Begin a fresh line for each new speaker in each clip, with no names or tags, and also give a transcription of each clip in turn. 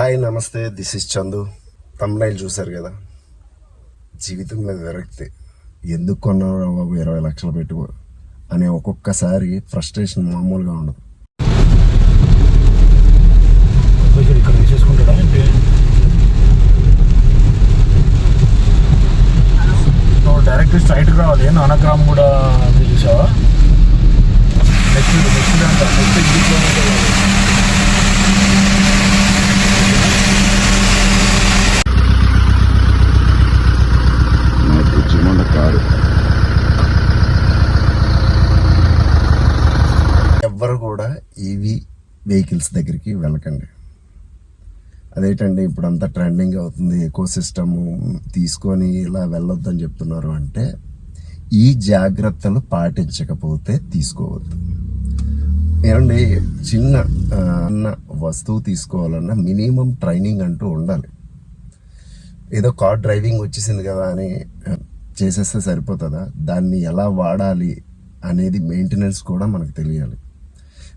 Hi నమస్తే. This is Chandu thumbnail చూశారు కదా? జీవితం మీద విరక్తి. ఎందుకు కొన్నావు బాబు ఇరవై లక్షలు పెట్టుకో? అనే ఒక్కొక్కసారి ఫ్రస్ట్రేషన్ మామూలుగా ఉండదు.
కొంచెం ఇక్కడ నువ్వు డైరెక్ట్ స్ట్రైట్కి రావాలి. నానగ్రామ్ కూడా చూసావా? నెక్స్ట్ నెక్స్ట్
కారు ఎవ్వరు కూడా ఈవీ వెహికల్స్ దగ్గరికి వెళ్ళకండి. అదేంటండి ఇప్పుడు అంతా ట్రెండింగ్ అవుతుంది ఎకో సిస్టము తీసుకొని ఇలా వెళ్ళొద్దని చెప్తున్నారు అంటే ఈ జాగ్రత్తలు పాటించకపోతే తీసుకోవద్దు. ఏమండి చిన్న అన్న చిన్న వస్తువు తీసుకోవాలన్నా మినిమం ట్రైనింగ్ అంటూ ఉండాలి. ఏదో కార్ డ్రైవింగ్ వచ్చేసింది కదా అని చేసేస్తే సరిపోతుందా? దాన్ని ఎలా వాడాలి అనేది మెయింటెనెన్స్ కూడా మనకు తెలియాలి.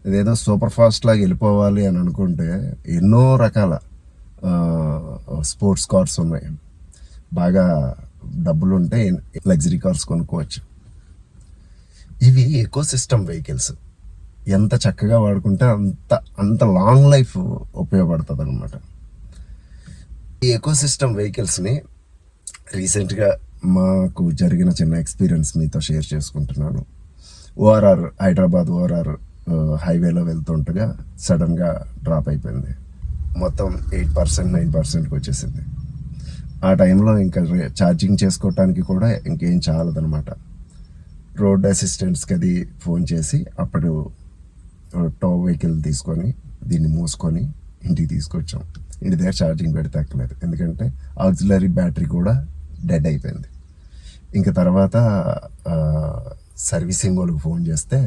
ఇదేదో సూపర్ ఫాస్ట్ లాగా వెళ్ళిపోవాలి అని అనుకుంటే ఎన్నో రకాల స్పోర్ట్స్ కార్స్ ఉన్నాయి. బాగా డబ్బులు ఉంటే లగ్జరీ కార్స్ కొనుక్కోవచ్చు. ఇవి ఎకో సిస్టమ్ వెహికల్స్. ఎంత చక్కగా వాడుకుంటే అంత అంత లాంగ్ లైఫ్ ఉపయోగపడుతుంది అనమాట ఈ ఎకో సిస్టమ్ వెహికల్స్ని రీసెంట్గా మాకు జరిగిన చిన్న ఎక్స్పీరియన్స్ మీతో షేర్ చేసుకుంటున్నాను. ఓఆర్ఆర్ హైదరాబాద్ ఓఆర్ఆర్ హైవేలో వెళ్తుంటగా సడన్గా డ్రాప్ అయిపోయింది. మొత్తం ఎయిట్ పర్సెంట్ నైన్ పర్సెంట్కి వచ్చేసింది. ఆ టైంలో ఇంకా ఛార్జింగ్ చేసుకోవటానికి కూడా ఇంకేం చాలదనమాట రోడ్ అసిస్టెంట్స్కి అది ఫోన్ చేసి అప్పుడు టో వెహికల్ తీసుకొని దీన్ని మూసుకొని ఇంటికి తీసుకొచ్చాం. ఇంటి దగ్గర ఛార్జింగ్ పెడితే ఎక్కలేదు ఎందుకంటే ఆక్సిలరీ బ్యాటరీ కూడా డెడ్ అయిపోయింది. ఇంకా తర్వాత సర్వీసింగ్ వాళ్ళకి ఫోన్ చేస్తే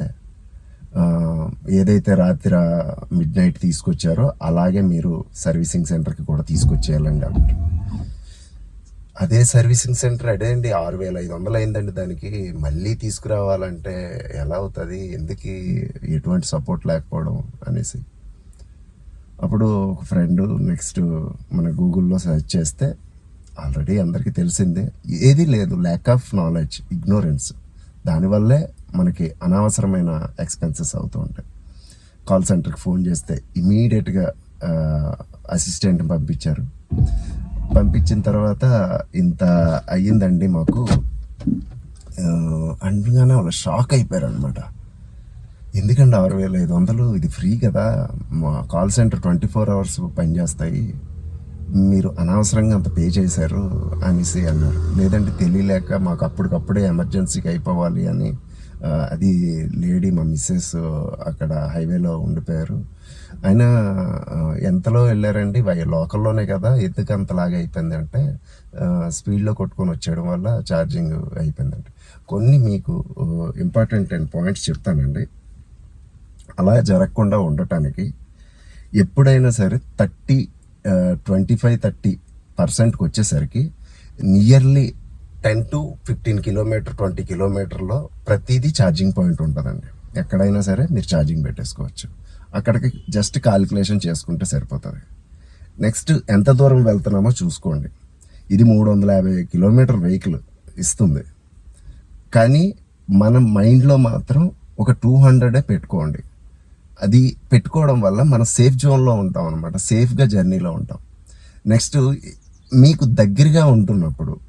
ఏదైతే రాత్రి మిడ్ నైట్ తీసుకొచ్చారో అలాగే మీరు సర్వీసింగ్ సెంటర్కి కూడా తీసుకొచ్చేయాలండి అన్నారు అదే సర్వీసింగ్ సెంటర్ అదే అండి. ఆరు వేల ఐదు వందలు అయిందండి దానికి. మళ్ళీ తీసుకురావాలంటే ఎలా అవుతుంది? ఎందుకు ఎటువంటి సపోర్ట్ లేకపోవడం అనేసి. అప్పుడు ఒక ఫ్రెండ్ నెక్స్ట్ మన గూగుల్లో సెర్చ్ చేస్తే ఆల్రెడీ అందరికీ తెలిసిందే. ఏది లేదు. Lack of knowledge ignorance. దానివల్లే మనకి అనవసరమైన ఎక్స్పెన్సెస్ అవుతూ ఉంటాయి. కాల్ సెంటర్కి ఫోన్ చేస్తే ఇమీడియట్గా అసిస్టెంట్ని పంపించారు. పంపించిన తర్వాత ఇంత అయ్యిందండి మాకు. అనగానే వాళ్ళు షాక్ అయిపోయారు అనమాట ఎందుకంటే ఆరు వేల ఐదు వందలు? ఇది ఫ్రీ కదా. మా call centre twenty four hours పనిచేస్తాయి మీరు అనవసరంగా అంత పే చేశారు అనేసి అన్నారు. లేదంటే తెలియలేక మాకు అప్పటికప్పుడే ఎమర్జెన్సీకి అయిపోవాలి అని అది లేడీ మా మిస్సెస్ అక్కడ హైవేలో ఉండిపోయారు. అయినా ఎంతలో వెళ్ళారండి? లోకల్లోనే కదా ఎందుకు అంతలాగా అయిపోయింది అంటే స్పీడ్లో కొట్టుకొని వచ్చేయడం వల్ల ఛార్జింగ్ అయిపోయిందండి. కొన్ని మీకు ఇంపార్టెంట్ అండ్ పాయింట్స్ చెప్తానండి. అలా జరగకుండా ఉండటానికి ఎప్పుడైనా సరే థర్టీ ట్వంటీ ఫైవ్ థర్టీ పర్సెంట్కి వచ్చేసరికి nearly ten to fifteen kilometre twenty కిలోమీటర్లో ప్రతిదీ ఛార్జింగ్ పాయింట్ ఉంటుందండి. ఎక్కడైనా సరే మీరు ఛార్జింగ్ పెట్టేసుకోవచ్చు. అక్కడికి జస్ట్ కాలిక్యులేషన్ చేసుకుంటే సరిపోతుంది. నెక్స్ట్ ఎంత దూరం వెళ్తున్నామో చూసుకోండి. ఇది మూడు వందల యాభై కిలోమీటర్ వెహికల్ ఇస్తుంది. కానీ మన మైండ్లో మాత్రం ఒక టూ హండ్రెడే పెట్టుకోండి. అది పెట్టుకోవడం వల్ల మనం సేఫ్ జోన్లో ఉంటాం అనమాట సేఫ్గా జర్నీలో ఉంటాం. నెక్స్ట్ మీకు దగ్గరగా ఉంటున్నప్పుడు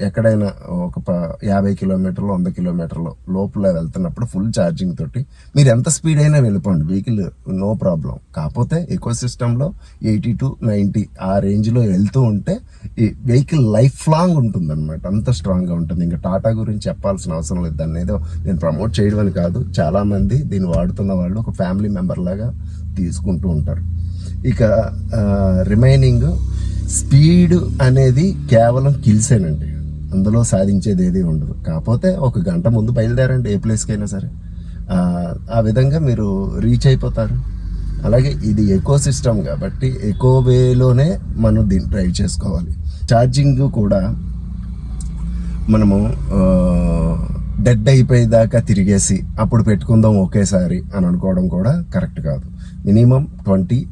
ఎక్కడైనా ఒక ప యాభై కిలోమీటర్లు వంద కిలోమీటర్లు లోపల వెళ్తున్నప్పుడు ఫుల్ ఛార్జింగ్ తోటి మీరు ఎంత స్పీడ్ అయినా వెళ్ళిపోండి. వెహికల్ నో ప్రాబ్లం కాకపోతే ఎకో సిస్టంలో ఎయిటీ టు నైంటీ ఆ రేంజ్లో వెళ్తూ ఉంటే ఈ వెహికల్ లైఫ్ లాంగ్ ఉంటుంది అనమాట అంత స్ట్రాంగ్గా ఉంటుంది. ఇంకా టాటా గురించి చెప్పాల్సిన అవసరం లేదు. దాన్ని ఏదో నేను ప్రమోట్ చేయడం అని కాదు. చాలామంది దీన్ని వాడుతున్న వాళ్ళు ఒక ఫ్యామిలీ మెంబర్ లాగా తీసుకుంటూ ఉంటారు. ఇక రిమైనింగ్ స్పీడ్ అనేది కేవలం కిల్సేనండి. అందులో సాధించేది ఏది ఉండదు. కాకపోతే ఒక గంట ముందు బయలుదేరండి ఏ ప్లేస్కి అయినా సరే. ఆ, ఆ విధంగా మీరు రీచ్ అయిపోతారు. అలాగే ఇది ఎకో సిస్టమ్ కాబట్టి ఎకో వేలోనే మనం దీన్ని డ్రైవ్ చేసుకోవాలి. ఛార్జింగ్ కూడా మనము డెడ్ అయిపోయేదాకా తిరిగేసి అప్పుడు పెట్టుకుందాం ఒకేసారి అని అనుకోవడం కూడా కరెక్ట్ కాదు. మినిమం ట్వంటీ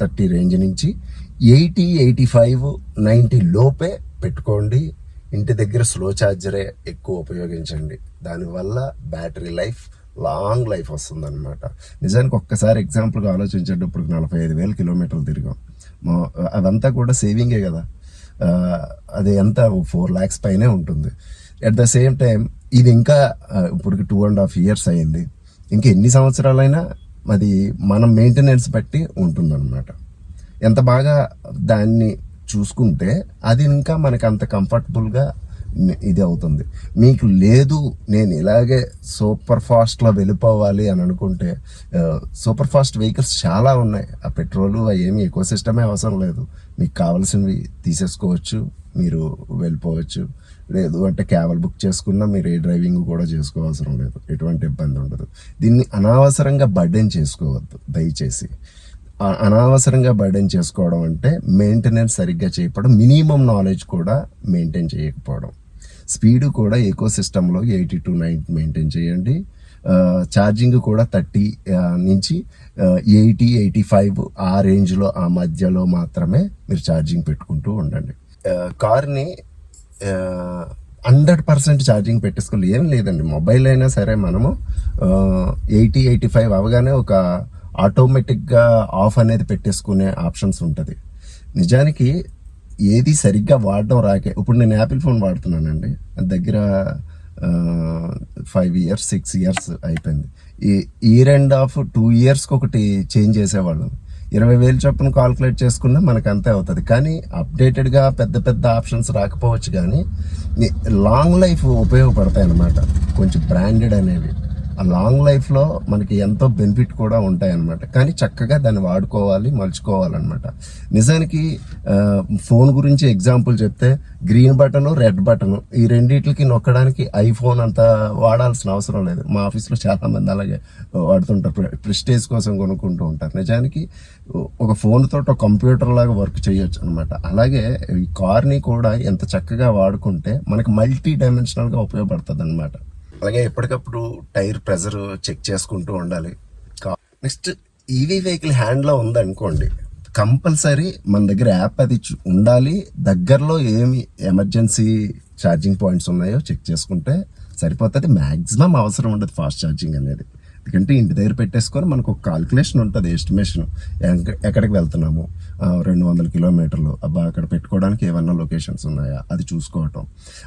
థర్టీ రేంజ్ నుంచి ఎయిటీ ఎయిటీ ఫైవ్ నైంటీ లోపే పెట్టుకోండి. ఇంటి దగ్గర స్లో ఛార్జరే ఎక్కువ ఉపయోగించండి. దానివల్ల బ్యాటరీ లైఫ్ లాంగ్ లైఫ్ వస్తుందన్నమాట. నిజానికి ఒక్కసారి ఎగ్జాంపుల్గా ఆలోచించేటప్పుడు నలభై ఐదు వేల కిలోమీటర్లు తిరిగాం. మా- అదంతా కూడా సేవింగే కదా. అది ఎంత? ఫోర్ ల్యాక్స్ పైనే ఉంటుంది. అట్ ద సేమ్ టైం ఇది ఇంకా ఇప్పటికి టూ అండ్ హాఫ్ ఇయర్స్ అయింది. ఇంకా ఎన్ని సంవత్సరాలైనా అది మనం మెయింటెనెన్స్ బట్టి ఉంటుందన్నమాట. ఎంత బాగా దాన్ని చూసుకుంటే అది ఇంకా మనకు అంత కంఫర్టబుల్గా ఇది అవుతుంది. మీకు లేదు నేను ఇలాగే సూపర్ ఫాస్ట్లో వెళ్ళిపోవాలి అని అనుకుంటే సూపర్ ఫాస్ట్ వెహికల్స్ చాలా ఉన్నాయి. ఆ పెట్రోలు అవి ఏమి ఎక్కువ సిస్టమే అవసరం లేదు. మీకు కావాల్సినవి తీసేసుకోవచ్చు మీరు వెళ్ళిపోవచ్చు. లేదు అంటే క్యాబల్ బుక్ చేసుకున్నా మీరు ఏ డ్రైవింగ్ కూడా చేసుకోవాల్సిన లేదు. ఎటువంటి ఇబ్బంది ఉండదు. దీన్ని అనవసరంగా బర్డెన్ చేసుకోవద్దు దయచేసి. అనవసరంగా బర్డెన్ చేసుకోవడం అంటే మెయింటెనెన్స్ సరిగ్గా చేయకపోవడం మినిమం నాలెడ్జ్ కూడా మెయింటైన్ చేయకపోవడం. స్పీడ్ కూడా ఎకో సిస్టంలో ఎయిటీ టు నైన్ మెయింటైన్ చేయండి. ఛార్జింగ్ కూడా థర్టీ నుంచి ఎయిటీ ఎయిటీ ఫైవ్ ఆ రేంజ్లో ఆ మధ్యలో మాత్రమే మీరు ఛార్జింగ్ పెట్టుకుంటూ ఉండండి. కార్ని హండ్రెడ్ పర్సెంట్ ఛార్జింగ్ పెట్టేసుకోవాలి. ఏం లేదండి. మొబైల్ అయినా సరే మనము ఎయిటీ ఎయిటీ ఫైవ్ అవగానే ఒక ఆటోమేటిక్గా ఆఫ్ అనేది పెట్టేసుకునే ఆప్షన్స్ ఉంటుంది. నిజానికి ఏది సరిగ్గా వాడడం రాకే. ఇప్పుడు నేను యాపిల్ ఫోన్ వాడుతున్నానండి. దగ్గర ఫైవ్ ఇయర్స్ సిక్స్ ఇయర్స్ అయిపోయింది. ఈ ఇయర్ అండ్ ఆఫ్ టూ ఇయర్స్కి ఒకటి చేంజ్ చేసేవాళ్ళం. ఇరవై వేలు చొప్పున కాల్కులేట్ చేసుకున్నా మనకు అంతే అవుతుంది. కానీ అప్డేటెడ్గా పెద్ద పెద్ద ఆప్షన్స్ రాకపోవచ్చు కానీ లాంగ్ లైఫ్ ఉపయోగపడతాయి అన్నమాట. కొంచెం బ్రాండెడ్ అనేవి. ఆ లాంగ్ లైఫ్లో మనకి ఎంతో బెనిఫిట్ కూడా ఉంటాయన్నమాట. కానీ చక్కగా దాన్ని వాడుకోవాలి మలుచుకోవాలన్నమాట. నిజానికి ఫోన్ గురించి ఎగ్జాంపుల్ చెప్తే గ్రీన్ బటను రెడ్ బటను ఈ రెండింటికి నొక్కడానికి ఐఫోన్ అంత వాడాల్సిన అవసరం లేదు. మా ఆఫీస్లో చాలామంది అలాగే వాడుతుంటారు. ప్రిస్టేజ్ కోసం కొనుక్కుంటూ ఉంటారు. నిజానికి ఒక ఫోన్ తోట ఒక కంప్యూటర్ లాగా వర్క్ చేయొచ్చు అనమాట అలాగే ఈ కార్ని కూడా ఎంత చక్కగా వాడుకుంటే మనకి మల్టీ డైమెన్షనల్గా ఉపయోగపడుతుంది అనమాట అలాగే ఎప్పటికప్పుడు టైర్ ప్రెజర్ చెక్ చేసుకుంటూ ఉండాలి. నెక్స్ట్ ఈవీ వెహికల్ హ్యాండ్లో ఉందనుకోండి. కంపల్సరీ మన దగ్గర యాప్ అది ఉండాలి. దగ్గరలో ఏమి ఎమర్జెన్సీ ఛార్జింగ్ పాయింట్స్ ఉన్నాయో చెక్ చేసుకుంటే సరిపోతుంది. మ్యాక్సిమం అవసరం ఉండదు ఫాస్ట్ ఛార్జింగ్ అనేది. ఎందుకంటే ఇంటి దగ్గర పెట్టేసుకొని మనకు ఒక కాల్కులేషన్ ఉంటుంది ఎస్టిమేషన్ ఎక్కడికి వెళ్తున్నాము? రెండు వందల కిలోమీటర్లు. అబ్బా అక్కడ పెట్టుకోవడానికి ఏమన్నా లొకేషన్స్ ఉన్నాయా? అది చూసుకోవటం.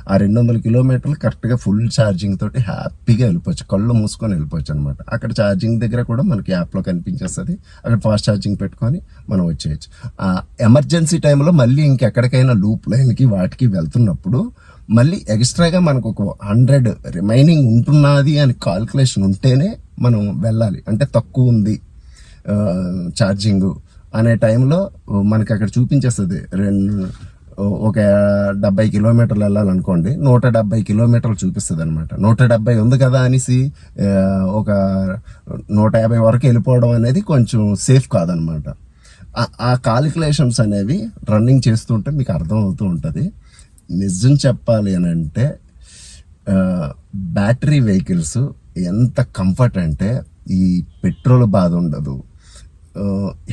ఆ రెండు వందల కిలోమీటర్లు కరెక్ట్గా ఫుల్ ఛార్జింగ్ తోటి హ్యాపీగా వెళ్ళిపోవచ్చు. కళ్ళు మూసుకొని వెళ్ళిపోవచ్చు అనమాట అక్కడ ఛార్జింగ్ దగ్గర కూడా మనకి యాప్లో కనిపించేస్తుంది. అక్కడ ఫాస్ట్ ఛార్జింగ్ పెట్టుకొని మనం వచ్చేయచ్చు. ఆ ఎమర్జెన్సీ టైంలో మళ్ళీ ఇంకెక్కడికైనా లూప్ లైన్కి వాటికి వెళ్తున్నప్పుడు మళ్ళీ ఎక్స్ట్రాగా మనకు ఒక హండ్రెడ్ రిమైనింగ్ ఉంటున్నది అని కాల్కులేషన్ ఉంటేనే మనం వెళ్ళాలి. అంటే తక్కువ ఉంది ఛార్జింగ్ అనే టైంలో మనకి అక్కడ చూపించేస్తుంది రెండు ఒక డెబ్బై కిలోమీటర్లు వెళ్ళాలనుకోండి నూట డెబ్బై కిలోమీటర్లు చూపిస్తుంది అనమాట నూట డెబ్బై ఉంది కదా అనేసి ఒక నూట యాభై వరకు వెళ్ళిపోవడం అనేది కొంచెం సేఫ్ కాదనమాట ఆ- ఆ కాలిక్యులేషన్స్ అనేవి రన్నింగ్ చేస్తుంటే మీకు అర్థం అవుతూ ఉంటుంది. నిజం చెప్పాలి అని అంటే బ్యాటరీ వెహికల్స్ ఎంత కంఫర్ట్ అంటే ఈ పెట్రోల్ బాధ ఉండదు.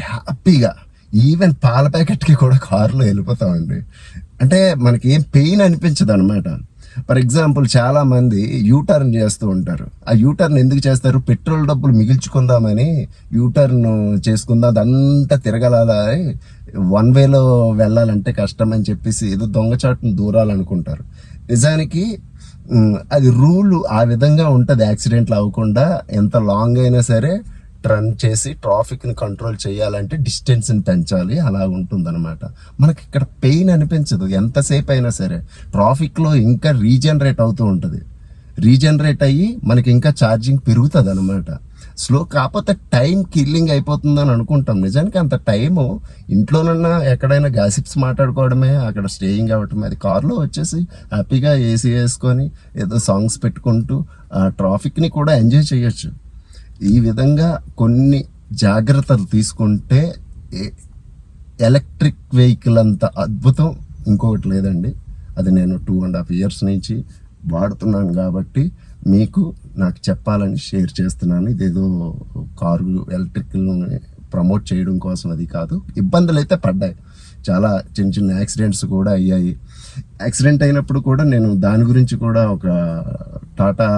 హ్యాపీగా. ఈవెన్ పాల ప్యాకెట్కి కూడా కారులో వెళ్ళిపోతామండి. అంటే మనకి ఏం పెయిన్ అనిపించదు అనమాట ఫర్ ఎగ్జాంపుల్ చాలామంది యూటర్న్ చేస్తూ ఉంటారు. ఆ యూటర్న్ ఎందుకు చేస్తారు? పెట్రోల్ డబ్బులు మిగిల్చుకుందామని యూటర్న్ చేసుకుందాం అదంతా తిరగలాలి వన్ వేలో వెళ్ళాలంటే కష్టం అని చెప్పేసి ఏదో దొంగచాటును దూరాలనుకుంటారు. నిజానికి అది రూల్ ఆ విధంగా ఉంటుంది యాక్సిడెంట్లు అవ్వకుండా ఎంత లాంగ్ అయినా సరే రన్ చేసి ట్రాఫిక్ని కంట్రోల్ చేయాలంటే డిస్టెన్స్ని పెంచాలి అలా ఉంటుందన్నమాట. మనకి ఇక్కడ పెయిన్ అనిపించదు ఎంతసేపు అయినా సరే. ట్రాఫిక్లో ఇంకా రీజనరేట్ అవుతూ ఉంటుంది. రీజనరేట్ అయ్యి మనకి ఇంకా ఛార్జింగ్ పెరుగుతుంది అనమాట స్లో కాకపోతే టైం కిల్లింగ్ అయిపోతుందని అనుకుంటాం. నిజానికి అంత టైము ఇంట్లోనన్నా ఎక్కడైనా గాసిప్స్ మాట్లాడుకోవడమే అక్కడ స్టేయింగ్ అవ్వటమే. అది కార్లో వచ్చేసి హ్యాపీగా ఏసీ వేసుకొని ఏదో సాంగ్స్ పెట్టుకుంటూ ఆ ట్రాఫిక్ని కూడా ఎంజాయ్ చేయొచ్చు. ఈ విధంగా కొన్ని జాగ్రత్తలు తీసుకుంటే ఎలక్ట్రిక్ వెహికల్ అంత అద్భుతం. ఇంకొకటి లేదండి. అది నేను టూ అండ్ హాఫ్ ఇయర్స్ నుంచి వాడుతున్నాను కాబట్టి మీకు నాకు చెప్పాలని షేర్ చేస్తున్నాను. ఇదేదో కారు ఎలక్ట్రికల్ ప్రమోట్ చేయడం కోసం అది కాదు. ఇబ్బందులు అయితే పడ్డాయి. చాలా చిన్న చిన్న యాక్సిడెంట్స్ కూడా అయ్యాయి. యాక్సిడెంట్ అయినప్పుడు కూడా నేను దాని గురించి కూడా ఒక టాటా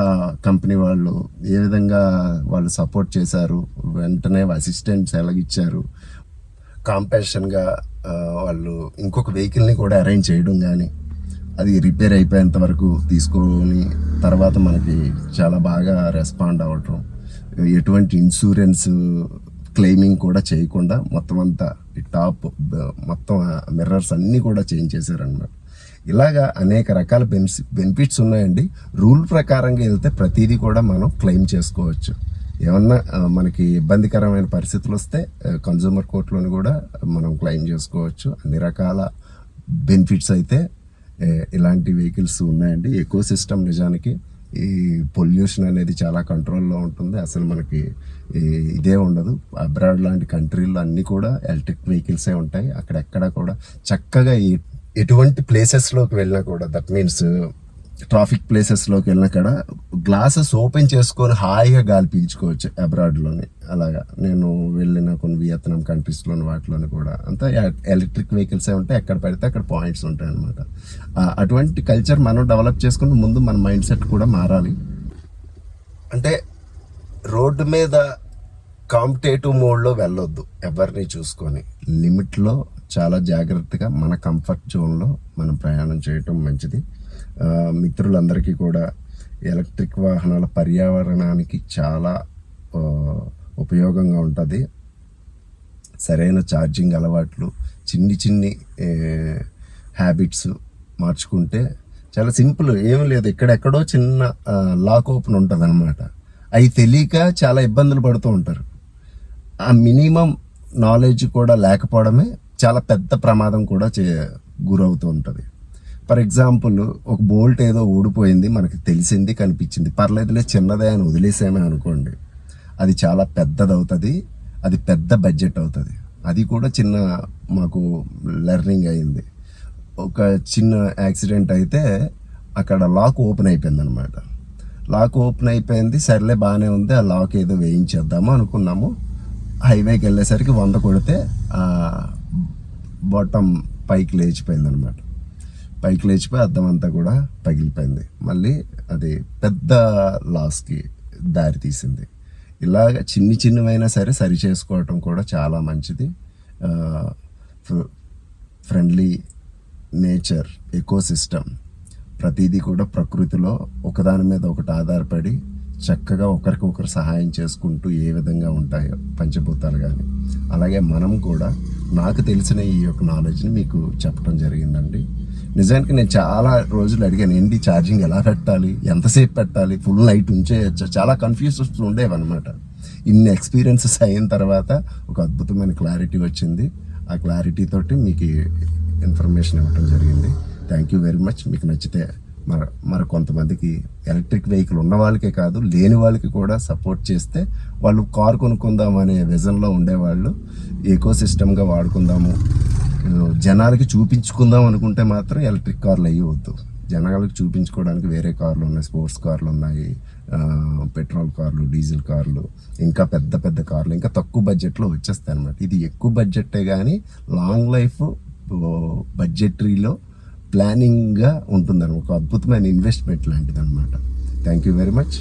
కంపెనీ వాళ్ళు ఏ విధంగా వాళ్ళు సపోర్ట్ చేశారు వెంటనే అసిస్టెంట్స్ ఎలాగిచ్చారు కాంపాషన్గా వాళ్ళు ఇంకొక వెహికల్ని కూడా అరేంజ్ చేయడం కానీ అది రిపేర్ అయిపోయేంత వరకు తీసుకొని తర్వాత మనకి చాలా బాగా రెస్పాండ్ అవ్వటం ఎటువంటి ఇన్సూరెన్స్ క్లెయిమింగ్ కూడా చేయకుండా మొత్తం అంతా టాప్ మొత్తం మిర్రర్స్ అన్నీ కూడా చేంజ్ చేశారన్నమాట. ఇలాగా అనేక రకాల బెనిఫి బెనిఫిట్స్ ఉన్నాయండి. రూల్ ప్రకారంగా వెళ్తే ప్రతిదీ కూడా మనం క్లెయిమ్ చేసుకోవచ్చు. ఏమన్నా మనకి ఇబ్బందికరమైన పరిస్థితులు వస్తే కన్జ్యూమర్ కోర్టులోని కూడా మనం క్లెయిమ్ చేసుకోవచ్చు. అన్ని రకాల బెనిఫిట్స్ అయితే ఇలాంటి వెహికల్స్ ఉన్నాయండి. ఎకో సిస్టమ్ నిజానికి ఈ పొల్యూషన్ అనేది చాలా కంట్రోల్లో ఉంటుంది. అసలు మనకి ఇదే ఉండదు. అబ్రాడ్ లాంటి కంట్రీల్లో అన్నీ కూడా ఎలక్ట్రిక్ వెహికల్సే ఉంటాయి. అక్కడెక్కడ కూడా చక్కగా ఎటువంటి ప్లేసెస్లోకి వెళ్ళినా కూడా దట్ మీన్స్ ట్రాఫిక్ ప్లేసెస్లోకి వెళ్ళినా కూడా గ్లాసెస్ ఓపెన్ చేసుకొని హాయిగా గాలి పీల్చుకోవచ్చు అబ్రాడ్లోని అలాగా. నేను వెళ్ళిన కొన్ని వియత్నాం కంట్రీస్లోని వాటిలోని కూడా. అంతా ఎలక్ట్రిక్ వెహికల్సే ఉంటాయి. ఎక్కడ పడితే అక్కడ పాయింట్స్ ఉంటాయి అనమాట అటువంటి కల్చర్ మనం డెవలప్ చేసుకుని ముందు మన మైండ్ సెట్ కూడా మారాలి. అంటే రోడ్డు మీద కాంపిటేటివ్ మోడ్లో వెళ్ళొద్దు. ఎవరిని చూసుకొని. లిమిట్లో చాలా జాగ్రత్తగా మన కంఫర్ట్ జోన్లో మనం ప్రయాణం చేయటం మంచిది. మిత్రులందరికీ కూడా ఎలక్ట్రిక్ వాహనాల పర్యావరణానికి చాలా ఉపయోగంగా ఉంటుంది. సరైన ఛార్జింగ్ అలవాట్లు చిన్ని చిన్ని హ్యాబిట్స్ మార్చుకుంటే చాలా సింపుల్. ఏం లేదు ఎక్కడెక్కడో చిన్న లాక్ ఓపెన్ ఉంటుంది అనమాట అవి తెలియక చాలా ఇబ్బందులు పడుతూ ఉంటారు. ఆ మినిమం నాలెడ్జ్ కూడా లేకపోవడమే చాలా పెద్ద ప్రమాదం కూడా చే గురవుతూ ఉంటుంది. ఫర్ ఎగ్జాంపుల్ ఒక బోల్ట్ ఏదో ఊడిపోయింది మనకి తెలిసింది కనిపించింది. పర్లేదులే చిన్నదే అని వదిలేసామే అనుకోండి. అది చాలా పెద్దదవుతుంది అది పెద్ద బడ్జెట్ అవుతుంది. అది కూడా చిన్న మాకు లెర్నింగ్ అయింది. ఒక చిన్న యాక్సిడెంట్ అయితే అక్కడ లాక్ ఓపెన్ అయిపోయింది అనమాట లాక్ ఓపెన్ అయిపోయింది సర్లే బాగానే ఉంది ఆ లాక్ ఏదో వేయించేద్దాము అనుకున్నాము. హైవేకి వెళ్ళేసరికి వంద కొడితే ఆ బాటమ్ పైకి లేచిపోయింది అనమాట పైకి లేచిపోయి అద్దం అంతా కూడా పగిలిపోయింది. మళ్ళీ అది పెద్ద లాస్కి దారి తీసింది. ఇలాగ చిన్ని చిన్నవైనా సరే సరి చేసుకోవటం కూడా చాలా మంచిది. ఫ్రెండ్లీ నేచర్ ఎకో సిస్టమ్ ప్రతిదీ కూడా ప్రకృతిలో ఒకదాని మీద ఒకటి ఆధారపడి చక్కగా ఒకరికి ఒకరు సహాయం చేసుకుంటూ ఏ విధంగా ఉంటాయో పంచభూతాలు కానీ అలాగే మనం కూడా నాకు తెలిసిన ఈ యొక్క నాలెడ్జ్ని మీకు చెప్పడం జరిగిందండి. నిజానికి నేను చాలా రోజులు అడిగాను ఏంటి ఛార్జింగ్ ఎలా పెట్టాలి? ఎంతసేపు పెట్టాలి? ఫుల్ నైట్ ఉంచేయచ్చా? చాలా కన్ఫ్యూజ్ ఉండేవన్నమాట. ఇన్ని ఎక్స్పీరియన్సెస్ అయిన తర్వాత ఒక అద్భుతమైన క్లారిటీ వచ్చింది. ఆ క్లారిటీ తోటి మీకు ఇన్ఫర్మేషన్ ఇవ్వడం జరిగింది. Thank you very much. మీకు నచ్చితే మరి మరి కొంతమందికి ఎలక్ట్రిక్ వెహికల్ ఉన్న వాళ్ళకే కాదు లేని వాళ్ళకి కూడా సపోర్ట్ చేస్తే వాళ్ళు కారు కొనుక్కుందాం అనే విజన్లో ఉండేవాళ్ళు. ఎకో సిస్టమ్గా వాడుకుందాము. జనాలకి చూపించుకుందాం అనుకుంటే మాత్రం ఎలక్ట్రిక్ కార్లు అయ్యి వద్దు. జనాలకు చూపించుకోవడానికి వేరే కార్లు ఉన్నాయి స్పోర్ట్స్ కార్లు ఉన్నాయి పెట్రోల్ కార్లు డీజిల్ కార్లు ఇంకా పెద్ద పెద్ద కార్లు ఇంకా తక్కువ బడ్జెట్లో వచ్చేస్తాయి అనమాట ఇది ఎక్కువ బడ్జెటే కానీ లాంగ్ లైఫ్ బడ్జెటరీలో ప్లానింగ్గా ఉంటుంది ఒక అద్భుతమైన ఇన్వెస్ట్మెంట్ లాంటిది అనమాట థ్యాంక్ యూ వెరీ మచ్